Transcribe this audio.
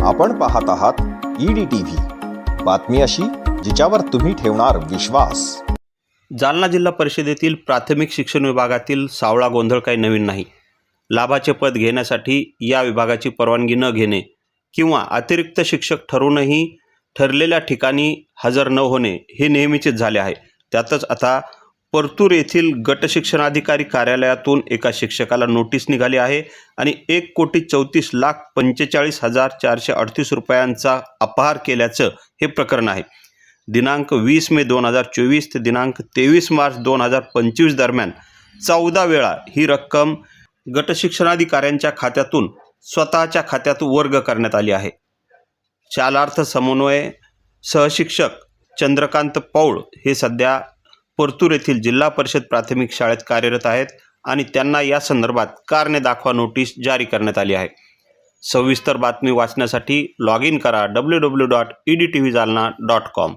आपण पाहत आहात ईडी टीव्ही बातमी अशी जिच्यावर तुम्ही ठेवणार विश्वास. जालना जिल्हा परिषदेतील प्राथमिक शिक्षण विभागातील सावळा गोंधळ काही नवीन नाही. लाभाचे पद घेण्यासाठी या विभागाची परवानगी न घेणे किंवा अतिरिक्त शिक्षक ठरूनही ठरलेल्या ठिकाणी हजर न होणे हे नेहमीचेच झाले आहे. त्यातच आता परतूर येथील गट शिक्षणाधिकारी कार्यालयातून एका शिक्षकाला नोटीस निघाली आहे आणि एक कोटी चौतीस लाख पंचेचाळीस हजार चारशे अडतीस रुपयांचा अपहार केल्याचं हे प्रकरण आहे. दिनांक वीस मे दोन हजार चोवीस ते दिनांक तेवीस मार्च दोन हजार पंचवीस दरम्यान चौदा वेळा ही रक्कम गटशिक्षणाधिकाऱ्यांच्या खात्यातून स्वतःच्या खात्यात वर्ग करण्यात आली आहे. शालार्थ समन्वय सहशिक्षक चंद्रकांत पौळ हे सध्या परतूर येथील जिल्हा परिषद प्राथमिक शाळेत कार्यरत आहेत आणि त्यांना या संदर्भात कारणे दाखवा नोटीस जारी करण्यात आली आहे. सविस्तर बातमी वाचण्यासाठी लॉग इन करा W W dot E D T V Jalna dot com